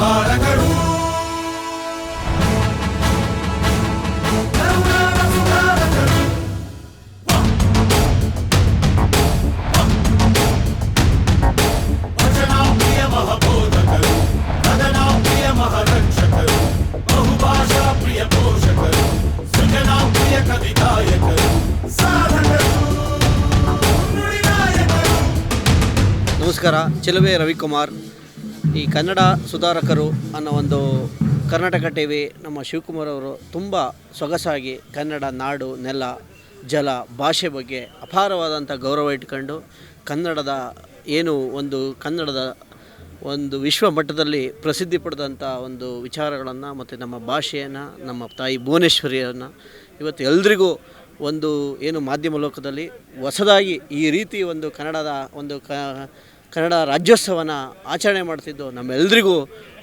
ಸುಧಾರಕರು ಕರುನಾಡ ಸುಧಾರಕರು ವಚನಾಪ್ರಿಯ ಮಹಬೋಧಕರು ಕದನಾಪ್ರಿಯ ಮಹರಕ್ಷಕರು ಬಹುಭಾಷಾ ಪ್ರಿಯ ಪೋಷಕರು ಸೃಜನಾಪ್ರಿಯ ಕವಿಗಾಯಕರು ಸಾಧಕರು ನುಡಿನಾಯಕರು ನಮಸ್ಕಾರ ಚಿಲುವೆ ರವಿಕುಮಾರ್ ಈ ಕನ್ನಡ ಸುಧಾರಕರು ಅನ್ನೋ ಒಂದು ಕರ್ನಾಟಕ ಟಿ ವಿ ನಮ್ಮ ಶಿವಕುಮಾರ್ ಅವರು ತುಂಬ ಸೊಗಸಾಗಿ ಕನ್ನಡ ನಾಡು, ನೆಲ, ಜಲ, ಭಾಷೆ ಬಗ್ಗೆ ಅಪಾರವಾದಂಥ ಗೌರವ ಇಟ್ಕೊಂಡು ಕನ್ನಡದ ಏನು ಒಂದು ಕನ್ನಡದ ಒಂದು ವಿಶ್ವ ಮಟ್ಟದಲ್ಲಿ ಪ್ರಸಿದ್ಧಿ ಪಡೆದಂಥ ಒಂದು ವಿಚಾರಗಳನ್ನು ಮತ್ತು ನಮ್ಮ ಭಾಷೆಯನ್ನು, ನಮ್ಮ ತಾಯಿ ಭುವನೇಶ್ವರಿಯನ್ನು ಇವತ್ತು ಎಲ್ರಿಗೂ ಒಂದು ಏನು ಮಾಧ್ಯಮ ಲೋಕದಲ್ಲಿ ಹೊಸದಾಗಿ ಈ ರೀತಿ ಒಂದು ಕನ್ನಡದ ಒಂದು ಕ ಕನ್ನಡ ರಾಜ್ಯೋತ್ಸವನ ಆಚರಣೆ ಮಾಡ್ತಿದ್ದು ನಮ್ಮೆಲ್ಲರಿಗೂ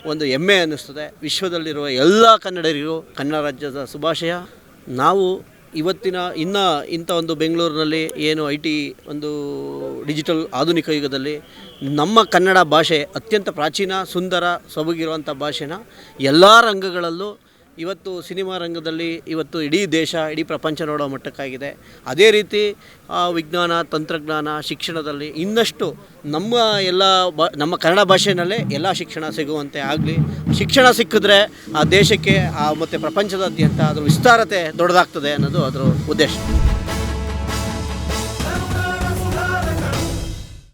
ಒಂದು ಹೆಮ್ಮೆ ಅನ್ನಿಸ್ತದೆ. ವಿಶ್ವದಲ್ಲಿರುವ ಎಲ್ಲ ಕನ್ನಡರಿಗೂ ಕನ್ನಡ ರಾಜ್ಯದ ಶುಭಾಶಯ. ನಾವು ಇವತ್ತಿನ, ಇನ್ನ ಇಂಥ ಒಂದು ಬೆಂಗಳೂರಿನಲ್ಲಿ ಏನು ಐ ಟಿ ಒಂದು ಡಿಜಿಟಲ್ ಆಧುನಿಕ ಯುಗದಲ್ಲಿ ನಮ್ಮ ಕನ್ನಡ ಭಾಷೆ ಅತ್ಯಂತ ಪ್ರಾಚೀನ, ಸುಂದರ, ಸೊಬಗಿರುವಂಥ ಭಾಷೆನ ಎಲ್ಲ ರಂಗಗಳಲ್ಲೂ ಇವತ್ತು ಸಿನಿಮಾ ರಂಗದಲ್ಲಿ ಇವತ್ತು ಇಡೀ ದೇಶ, ಇಡೀ ಪ್ರಪಂಚ ನೋಡೋ ಮಟ್ಟಕ್ಕಾಗಿದೆ. ಅದೇ ರೀತಿ ವಿಜ್ಞಾನ, ತಂತ್ರಜ್ಞಾನ, ಶಿಕ್ಷಣದಲ್ಲಿ ಇನ್ನಷ್ಟು ನಮ್ಮ ಎಲ್ಲ ಬ, ನಮ್ಮ ಕನ್ನಡ ಭಾಷೆಯಲ್ಲೇ ಎಲ್ಲ ಶಿಕ್ಷಣ ಸಿಗುವಂತೆ ಆಗಲಿ. ಶಿಕ್ಷಣ ಸಿಕ್ಕಿದ್ರೆ ಆ ದೇಶಕ್ಕೆ ಮತ್ತು ಪ್ರಪಂಚದಾದ್ಯಂತ ಅದರ ವಿಸ್ತಾರತೆ ದೊಡ್ಡದಾಗ್ತದೆ ಅನ್ನೋದು ಅದರ ಉದ್ದೇಶ.